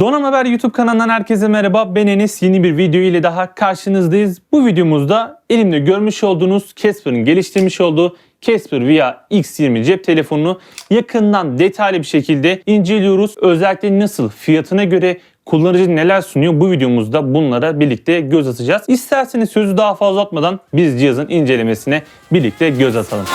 Donanım Haber YouTube kanalından herkese merhaba. Ben Enes. Yeni bir video ile daha karşınızdayız. Bu videomuzda elimde görmüş olduğunuz Casper'ın geliştirmiş olduğu Casper Via X20 cep telefonunu yakından detaylı bir şekilde inceliyoruz. Özellikle nasıl, fiyatına göre kullanıcı neler sunuyor bu videomuzda bunlara birlikte göz atacağız. İsterseniz sözü daha fazla atmadan biz cihazın incelemesine birlikte göz atalım.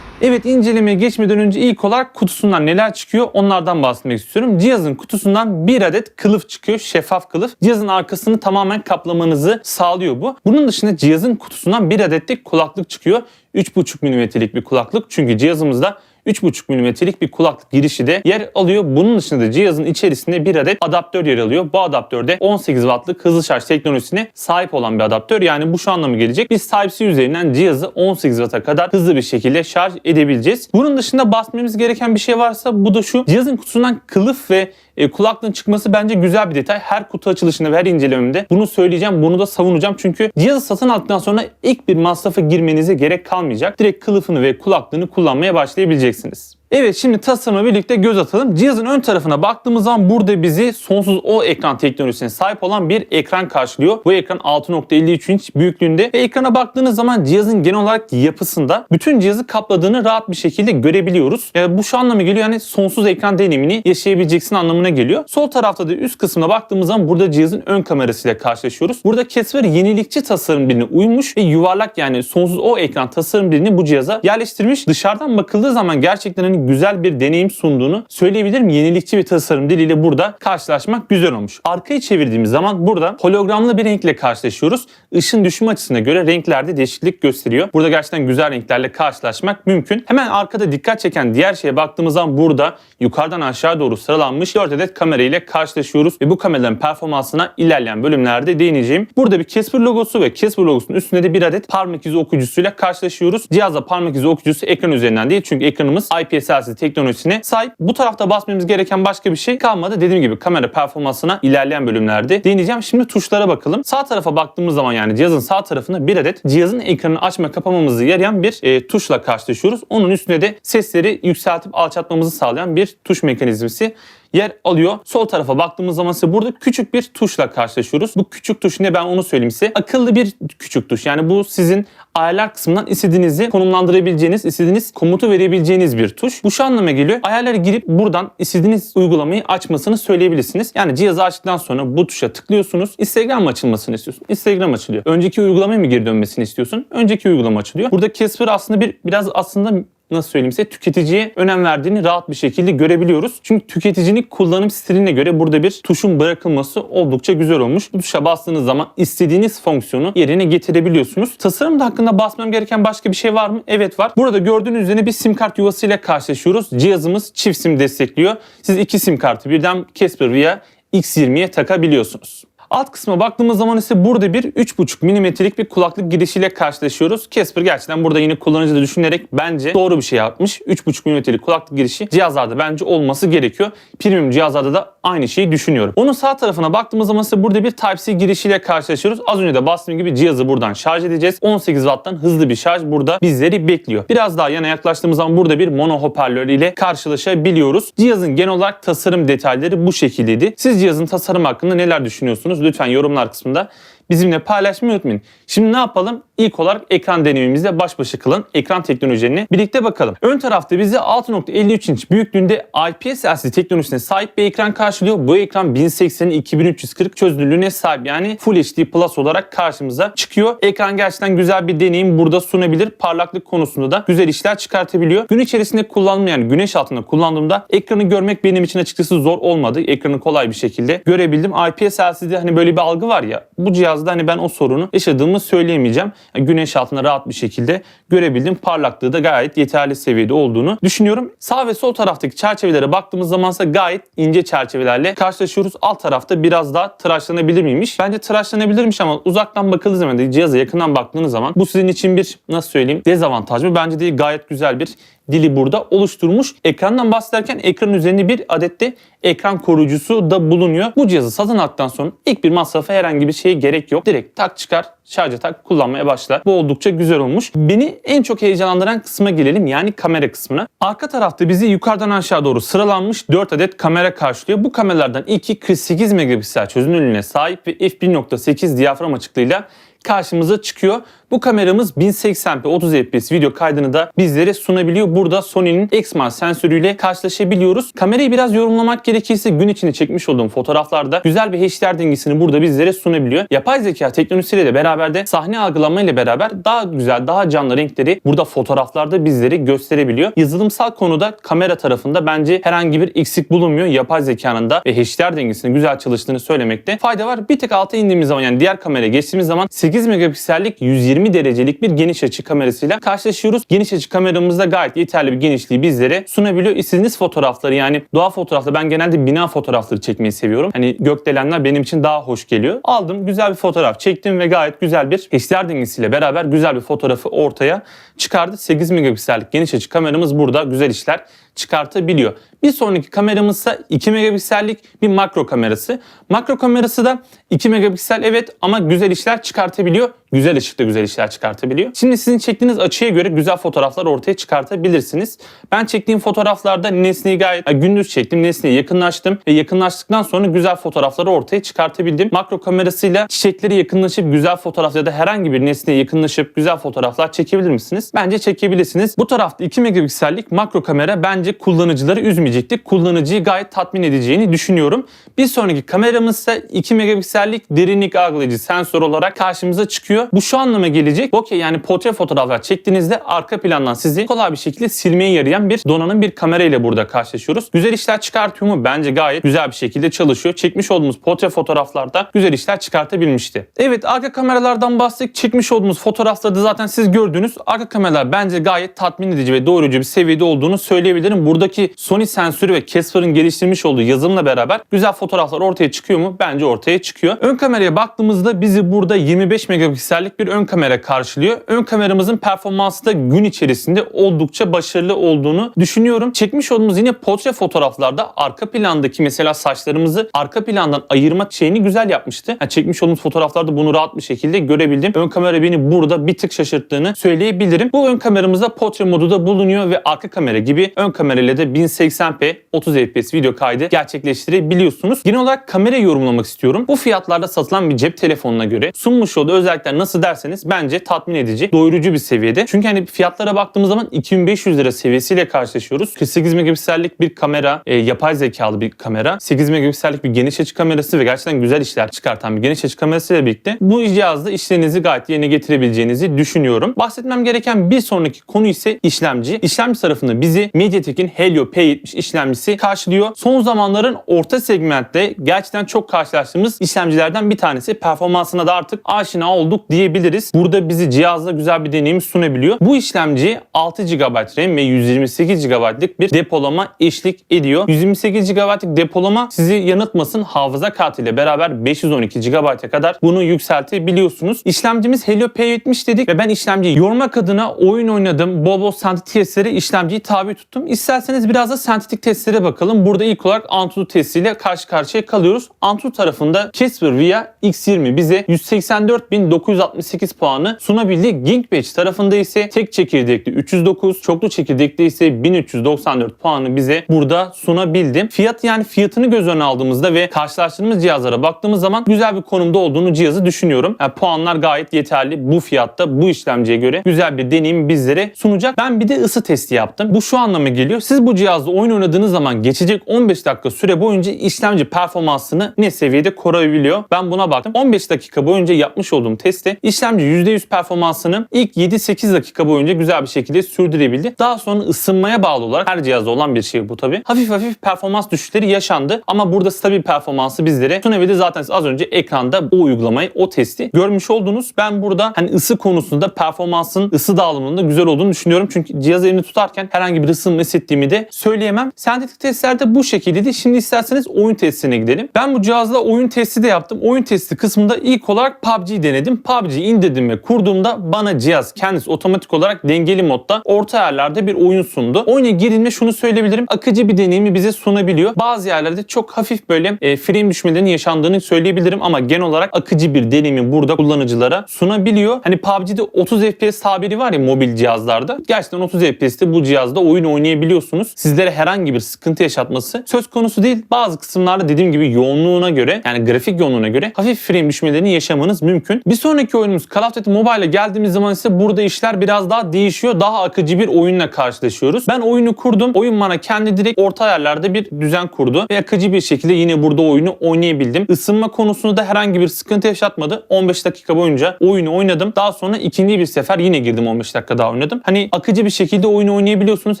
Evet incelemeye geçmeden önce ilk olarak kutusundan neler çıkıyor onlardan bahsetmek istiyorum. Cihazın kutusundan bir adet kılıf çıkıyor. Şeffaf kılıf. Cihazın arkasını tamamen kaplamanızı sağlıyor bu. Bunun dışında cihazın kutusundan bir adet de kulaklık çıkıyor. 3,5 mm'lik bir kulaklık. Çünkü cihazımızda 3,5 mm'lik bir kulaklık girişi de yer alıyor. Bunun dışında da cihazın içerisinde bir adet adaptör yer alıyor. Bu adaptörde 18 wattlık hızlı şarj teknolojisine sahip olan bir adaptör. Yani bu şu anlamı gelecek. Biz Type-C üzerinden cihazı 18 watt'a kadar hızlı bir şekilde şarj edebileceğiz. Bunun dışında bahsetmemiz gereken bir şey varsa bu da şu. Cihazın kutusundan kılıf ve e, kulaklığın çıkması bence güzel bir detay. Her kutu açılışında ve her incelememde bunu söyleyeceğim, bunu da savunacağım. Çünkü cihazı satın aldıktan sonra ilk bir masrafa girmenize gerek kalmayacak. Direkt kılıfını ve kulaklığını kullanmaya başlayabileceksiniz. Evet şimdi tasarıma birlikte göz atalım. Cihazın ön tarafına baktığımız zaman burada bizi sonsuz o ekran teknolojisine sahip olan bir ekran karşılıyor. Bu ekran 6.53 inç büyüklüğünde ve ekrana baktığınız zaman cihazın genel olarak yapısında bütün cihazı kapladığını rahat bir şekilde görebiliyoruz. Yani bu şu anlama geliyor yani sonsuz ekran deneyimini yaşayabileceksin anlamına geliyor. Sol tarafta da üst kısmına baktığımız zaman burada cihazın ön kamerasıyla karşılaşıyoruz. Burada Casper yenilikçi tasarım diline uymuş ve yuvarlak yani sonsuz o ekran tasarım dilini bu cihaza yerleştirmiş. Dışarıdan bakıldığı zaman gerçekten hani güzel bir deneyim sunduğunu söyleyebilirim. Yenilikçi bir tasarım diliyle burada karşılaşmak güzel olmuş. Arkayı çevirdiğimiz zaman burada hologramlı bir renkle karşılaşıyoruz. Işın düşme açısına göre renklerde değişiklik gösteriyor. Burada gerçekten güzel renklerle karşılaşmak mümkün. Hemen arkada dikkat çeken diğer şeye baktığımız zaman burada yukarıdan aşağı doğru sıralanmış 4 adet kamera ile karşılaşıyoruz ve bu kameraların performansına ilerleyen bölümlerde değineceğim. Burada bir Casper logosu ve Casper logosunun üstünde de bir adet parmak izi okuyucusuyla karşılaşıyoruz. Cihazda parmak izi okuyucusu ekran üzerinden değil çünkü ekranımız IPS LCD teknolojisine sahip. Bu tarafta basmamız gereken başka bir şey kalmadı. Dediğim gibi kamera performansına ilerleyen bölümlerde değineceğim. Şimdi tuşlara bakalım. Sağ tarafa baktığımız zaman yani cihazın sağ tarafında bir adet cihazın ekranını açma kapamamızı yarayan bir e, tuşla karşılaşıyoruz. Onun üstünde de sesleri yükseltip alçaltmamızı sağlayan bir tuş mekanizması yer alıyor. Sol tarafa baktığımız zaman ise burada küçük bir tuşla karşılaşıyoruz. Bu küçük tuş ne ben onu söyleyeyim size. Akıllı bir küçük tuş. Yani bu sizin ayarlar kısmından istediğinizi konumlandırabileceğiniz, istediğiniz komutu verebileceğiniz bir tuş. Bu şu anlama geliyor. Ayarlara girip buradan istediğiniz uygulamayı açmasını söyleyebilirsiniz. Yani cihazı açtıktan sonra bu tuşa tıklıyorsunuz. Instagram açılmasını istiyorsun? Instagram açılıyor. Önceki uygulamaya mı geri dönmesini istiyorsun? Önceki uygulama açılıyor. Burada Casper aslında bir biraz aslında nasıl söyleyeyim size tüketiciye önem verdiğini rahat bir şekilde görebiliyoruz. Çünkü tüketicinin kullanım stiline göre burada bir tuşun bırakılması oldukça güzel olmuş. Bu tuşa bastığınız zaman istediğiniz fonksiyonu yerine getirebiliyorsunuz. Tasarımda hakkında basmam gereken başka bir şey var mı? Evet var. Burada gördüğünüz üzere bir sim kart yuvası ile karşılaşıyoruz. Cihazımız çift sim destekliyor. Siz iki sim kartı birden Casper Via X20'ye takabiliyorsunuz. Alt kısma baktığımız zaman ise burada bir 3.5 mm'lik bir kulaklık girişiyle karşılaşıyoruz. Casper gerçekten burada yine kullanıcı da düşünerek bence doğru bir şey yapmış. 3.5 mm'lik kulaklık girişi cihazlarda bence olması gerekiyor. Premium cihazlarda da aynı şeyi düşünüyorum. Onun sağ tarafına baktığımız zaman ise burada bir Type-C girişiyle karşılaşıyoruz. Az önce de bastığım gibi cihazı buradan şarj edeceğiz. 18 Watt'tan hızlı bir şarj burada bizleri bekliyor. Biraz daha yana yaklaştığımız zaman burada bir mono hoparlör ile karşılaşabiliyoruz. Cihazın genel olarak tasarım detayları bu şekildeydi. Siz cihazın tasarım hakkında neler düşünüyorsunuz? Lütfen yorumlar kısmında bizimle paylaşmayı unutmayın. Şimdi ne yapalım? İlk olarak ekran deneyimimizle baş başa kalın. Ekran teknolojilerine birlikte bakalım. Ön tarafta bizi 6.53 inç büyüklüğünde IPS LCD teknolojisine sahip bir ekran karşılıyor. Bu ekran 1080 2340 çözünürlüğüne sahip yani Full HD Plus olarak karşımıza çıkıyor. Ekran gerçekten güzel bir deneyim burada sunabilir. Parlaklık konusunda da güzel işler çıkartabiliyor. Gün içerisinde kullanmayan güneş altında kullandığımda ekranı görmek benim için açıkçası zor olmadı. Ekranı kolay bir şekilde görebildim. IPS LCD hani böyle bir algı var ya bu cihaz cihazda hani ben o sorunu yaşadığımı söyleyemeyeceğim. Yani güneş altında rahat bir şekilde görebildim. Parlaklığı da gayet yeterli seviyede olduğunu düşünüyorum. Sağ ve sol taraftaki çerçevelere baktığımız zamansa gayet ince çerçevelerle karşılaşıyoruz. Alt tarafta biraz daha tıraşlanabilir miymiş? Bence tıraşlanabilirmiş ama uzaktan bakıldığı zaman da cihaza yakından baktığınız zaman bu sizin için bir nasıl söyleyeyim dezavantaj mı? Bence değil gayet güzel bir dili burada oluşturmuş. Ekrandan bahsederken ekranın üzerinde bir adet de ekran koruyucusu da bulunuyor. Bu cihazı satın aldıktan sonra ilk bir masrafa herhangi bir şeye gerek yok. Direkt tak çıkar, şarja tak kullanmaya başla. Bu oldukça güzel olmuş. Beni en çok heyecanlandıran kısma gelelim yani kamera kısmına. Arka tarafta bizi yukarıdan aşağı doğru sıralanmış 4 adet kamera karşılıyor. Bu kameralardan ilki 48 megapiksel çözünürlüğüne sahip ve f1.8 diyafram açıklığıyla karşımıza çıkıyor. Bu kameramız 1080p 30 fps video kaydını da bizlere sunabiliyor. Burada Sony'nin XMAR sensörüyle karşılaşabiliyoruz. Kamerayı biraz yorumlamak gerekirse gün içinde çekmiş olduğum fotoğraflarda güzel bir HDR dengesini burada bizlere sunabiliyor. Yapay zeka teknolojisiyle de beraber de sahne algılama ile beraber daha güzel, daha canlı renkleri burada fotoğraflarda bizlere gösterebiliyor. Yazılımsal konuda kamera tarafında bence herhangi bir eksik bulunmuyor. Yapay zekanın da ve HDR dengesinin güzel çalıştığını söylemekte fayda var. Bir tek alta indiğimiz zaman yani diğer kameraya geçtiğimiz zaman 8 megapiksellik 120 derecelik bir geniş açı kamerasıyla karşılaşıyoruz. Geniş açı kameramızda gayet yeterli bir genişliği bizlere sunabiliyor. İstediğiniz fotoğrafları yani doğa fotoğrafları ben genelde bina fotoğrafları çekmeyi seviyorum. Hani gökdelenler benim için daha hoş geliyor. Aldım güzel bir fotoğraf çektim ve gayet güzel bir HDR dengesiyle beraber güzel bir fotoğrafı ortaya çıkardı. 8 megapiksellik geniş açı kameramız burada güzel işler çıkartabiliyor. Bir sonraki kameramız ise 2 megapiksellik bir makro kamerası. Makro kamerası da 2 megapiksel evet ama güzel işler çıkartabiliyor. Güzel ışıkta güzel işler çıkartabiliyor. Şimdi sizin çektiğiniz açıya göre güzel fotoğraflar ortaya çıkartabilirsiniz. Ben çektiğim fotoğraflarda nesneyi gayet gündüz çektim. Nesneye yakınlaştım ve yakınlaştıktan sonra güzel fotoğrafları ortaya çıkartabildim. Makro kamerasıyla çiçekleri yakınlaşıp güzel fotoğraf ya da herhangi bir nesneye yakınlaşıp güzel fotoğraflar çekebilir misiniz? Bence çekebilirsiniz. Bu tarafta 2 megapiksellik makro kamera bence kullanıcıları üzmeyecektir. Kullanıcıyı gayet tatmin edeceğini düşünüyorum. Bir sonraki kameramız ise 2 megapiksellik derinlik algılayıcı sensör olarak karşımıza çıkıyor. Bu şu anlama gelecek. Okey yani portre fotoğraflar çektiğinizde arka plandan sizi kolay bir şekilde silmeye yarayan bir donanım bir kamera ile burada karşılaşıyoruz. Güzel işler çıkartıyor mu? Bence gayet güzel bir şekilde çalışıyor. Çekmiş olduğumuz portre fotoğraflarda güzel işler çıkartabilmişti. Evet arka kameralardan bahsettik. Çekmiş olduğumuz fotoğraflarda zaten siz gördünüz. Arka kameralar bence gayet tatmin edici ve doyurucu bir seviyede olduğunu söyleyebilirim. Buradaki Sony sensörü ve Casper'ın geliştirmiş olduğu yazılımla beraber güzel fotoğraflar ortaya çıkıyor mu? Bence ortaya çıkıyor. Ön kameraya baktığımızda bizi burada 25 megapiksellik bir ön kamera karşılıyor. Ön kameramızın performansı da gün içerisinde oldukça başarılı olduğunu düşünüyorum. Çekmiş olduğumuz yine portre fotoğraflarda arka plandaki mesela saçlarımızı arka plandan ayırma şeyini güzel yapmıştı. Yani çekmiş olduğumuz fotoğraflarda bunu rahat bir şekilde görebildim. Ön kamera beni burada bir tık şaşırttığını söyleyebilirim. Bu ön kameramızda portre modu da bulunuyor ve arka kamera gibi ön kamerayla da 1080p 30 fps video kaydı gerçekleştirebiliyorsunuz. Genel olarak kamera yorumlamak istiyorum. Bu fiyatlarda satılan bir cep telefonuna göre sunmuş olduğu özellikler nasıl derseniz bence tatmin edici, doyurucu bir seviyede. Çünkü hani fiyatlara baktığımız zaman 2500 lira seviyesiyle karşılaşıyoruz. 48 megapiksellik bir kamera, e, yapay zekalı bir kamera, 8 megapiksellik bir geniş açı kamerası ve gerçekten güzel işler çıkartan bir geniş açı kamerasıyla birlikte bu cihazda işlerinizi gayet yerine getirebileceğinizi düşünüyorum. Bahsetmem gereken bir sonraki konu ise işlemci. İşlemci tarafında bizi MediaTek'in Helio P70 işlemcisi karşılıyor. Son zamanların orta segmentte gerçekten çok karşılaştığımız işlemcilerden bir tanesi. Performansına da artık aşina olduk diyebiliriz. Burada bizi cihazla güzel bir deneyim sunabiliyor. Bu işlemci 6 GB RAM ve 128 GB'lık bir depolama eşlik ediyor. 128 GB'lık depolama sizi yanıltmasın hafıza kartı ile beraber 512 GB'a kadar bunu yükseltebiliyorsunuz. İşlemcimiz Helio P70 dedik ve ben işlemciyi yormak adına oyun oynadım. Bol bol testlere işlemciyi tabi tuttum. İsterseniz biraz da sentetik testlere bakalım. Burada ilk olarak Antutu testiyle karşı karşıya kalıyoruz. Antutu tarafında Casper VIA X20 bize 184.968 puanı sunabildi. Geekbench tarafında ise tek çekirdekli 309, çoklu çekirdekli ise 1394 puanı bize burada sunabildi. Fiyat yani fiyatını göz önüne aldığımızda ve karşılaştırdığımız cihazlara baktığımız zaman güzel bir konumda olduğunu cihazı düşünüyorum. Yani puanlar gayet yeterli. Bu fiyatta bu işlemciye göre güzel bir deneyim bizlere sunacak. Ben bir de ısı testi yaptım. Bu şu anlama geliyor. Siz bu cihazda oyun oynadığınız zaman geçecek 15 dakika süre boyunca işlemci performansını ne seviyede koruyabiliyor? Ben buna baktım. 15 dakika boyunca yapmış olduğum testte. İşlemci %100 performansını ilk 7-8 dakika boyunca güzel bir şekilde sürdürebildi. Daha sonra ısınmaya bağlı olarak her cihazda olan bir şey bu tabii. Hafif hafif performans düşüşleri yaşandı ama burada stabil performansı bizlere sunabildi. Zaten siz az önce ekranda o uygulamayı, o testi görmüş oldunuz. Ben burada hani ısı konusunda performansın ısı dağılımında güzel olduğunu düşünüyorum. Çünkü cihaz elini tutarken herhangi bir ısınma hissettiğimi de söyleyemem. Sentetik testlerde bu şekildeydi. Şimdi isterseniz oyun testine gidelim. Ben bu cihazla oyun testi de yaptım. Oyun testi kısmında ilk olarak PUBG denedim. PUBG indirdim ve kurduğumda bana cihaz kendisi otomatik olarak dengeli modda orta yerlerde bir oyun sundu. Oyuna girdiğimde şunu söyleyebilirim. Akıcı bir deneyimi bize sunabiliyor. Bazı yerlerde çok hafif böyle e, frame düşmelerinin yaşandığını söyleyebilirim ama genel olarak akıcı bir deneyimi burada kullanıcılara sunabiliyor. Hani PUBG'de 30 FPS tabiri var ya mobil cihazlarda. Gerçekten 30 FPS'te bu cihazda oyun oynayabiliyorsunuz. Sizlere herhangi bir sıkıntı yaşatması söz konusu değil. Bazı kısımlarda dediğim gibi yoğunluğuna göre yani grafik yoğunluğuna göre hafif frame düşmelerini yaşamanız mümkün. Bir sonraki oyunumuz Call of Duty Mobile'e geldiğimiz zaman ise burada işler biraz daha değişiyor. Daha akıcı bir oyunla karşılaşıyoruz. Ben oyunu kurdum. Oyun bana kendi direkt orta yerlerde bir düzen kurdu ve akıcı bir şekilde yine burada oyunu oynayabildim. Isınma konusunda da herhangi bir sıkıntı yaşatmadı. 15 dakika boyunca oyunu oynadım. Daha sonra ikinci bir sefer yine girdim 15 dakika daha oynadım. Hani akıcı bir şekilde oyunu oynayabiliyorsunuz.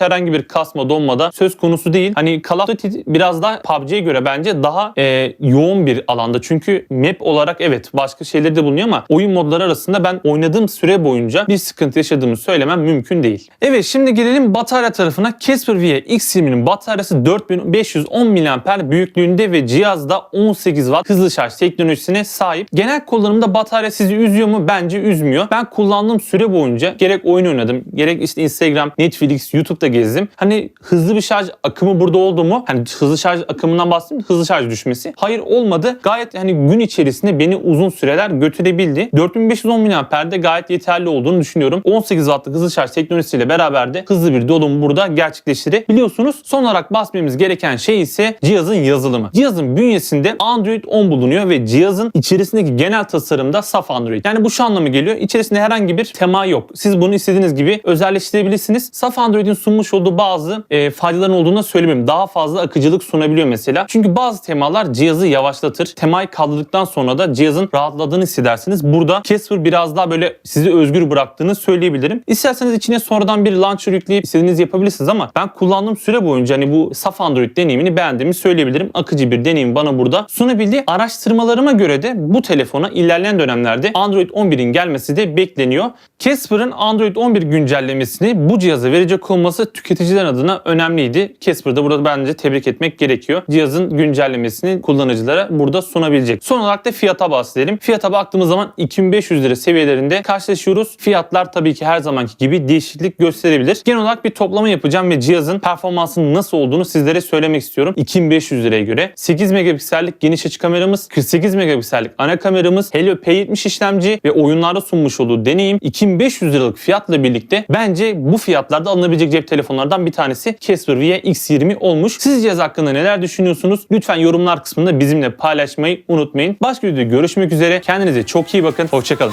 Herhangi bir kasma donmada söz konusu değil. Hani Call of Duty biraz daha PUBG'ye göre bence daha e, yoğun bir alanda. Çünkü map olarak evet başka şeyleri de bulunuyor ama oyun modları arasında ben oynadığım süre boyunca bir sıkıntı yaşadığımı söylemem mümkün değil. Evet şimdi gelelim batarya tarafına. Casper VE X20'nin bataryası 4510 mAh büyüklüğünde ve cihazda 18 Watt hızlı şarj teknolojisine sahip. Genel kullanımda batarya sizi üzüyor mu? Bence üzmüyor. Ben kullandığım süre boyunca gerek oyun oynadım, gerek işte Instagram, Netflix, YouTube'da gezdim. Hani hızlı bir şarj akımı burada oldu mu? Hani hızlı şarj akımından bahsettim. Hızlı şarj düşmesi. Hayır olmadı. Gayet hani gün içerisinde beni uzun süreler götürebildi. 4510 mAh'de gayet yeterli olduğunu düşünüyorum. 18 Watt'lık hızlı şarj teknolojisiyle beraber de hızlı bir dolumu burada gerçekleştirebiliyorsunuz. Son olarak bahsetmemiz gereken şey ise cihazın yazılımı. Cihazın bünyesinde Android 10 bulunuyor ve cihazın içerisindeki genel tasarımda saf Android. Yani bu şu anlamı geliyor. İçerisinde herhangi bir tema yok. Siz bunu istediğiniz gibi özelleştirebilirsiniz. Saf Android'in sunmuş olduğu bazı e, faydaların olduğunu da söylemeyeyim. Daha fazla akıcılık sunabiliyor mesela. Çünkü bazı temalar cihazı yavaşlatır. Temayı kaldırdıktan sonra da cihazın rahatladığını hissedersiniz. Burada Casper biraz daha böyle sizi özgür bıraktığını söyleyebilirim. İsterseniz içine sonradan bir launcher yükleyip istediğiniz yapabilirsiniz ama ben kullandığım süre boyunca hani bu saf Android deneyimini beğendiğimi söyleyebilirim. Akıcı bir deneyim bana burada sunabildi. Araştırmalarıma göre de bu telefona ilerleyen dönemlerde Android 11'in gelmesi de bekleniyor. Casper'ın Android 11 güncellemesini bu cihaza verecek olması tüketiciler adına önemliydi. Casper'da burada bence tebrik etmek gerekiyor. Cihazın güncellemesini kullanıcılara burada sunabilecek. Son olarak da fiyata bahsedelim. Fiyata baktığımız zaman 2500 lira seviyelerinde karşılaşıyoruz. Fiyatlar tabii ki her zamanki gibi değişiklik gösterebilir. Genel olarak bir toplama yapacağım ve cihazın performansının nasıl olduğunu sizlere söylemek istiyorum. 2500 liraya göre 8 megapiksellik geniş açı kameramız, 48 megapiksellik ana kameramız, Helio P70 işlemci ve oyunlarda sunmuş olduğu deneyim 2500 liralık fiyatla birlikte bence bu fiyatlarda alınabilecek cep telefonlardan bir tanesi Casper VE X20 olmuş. Siz cihaz hakkında neler düşünüyorsunuz? Lütfen yorumlar kısmında bizimle paylaşmayı unutmayın. Başka videoda görüşmek üzere. Kendinize çok iyi bakın. Hoşçakalın.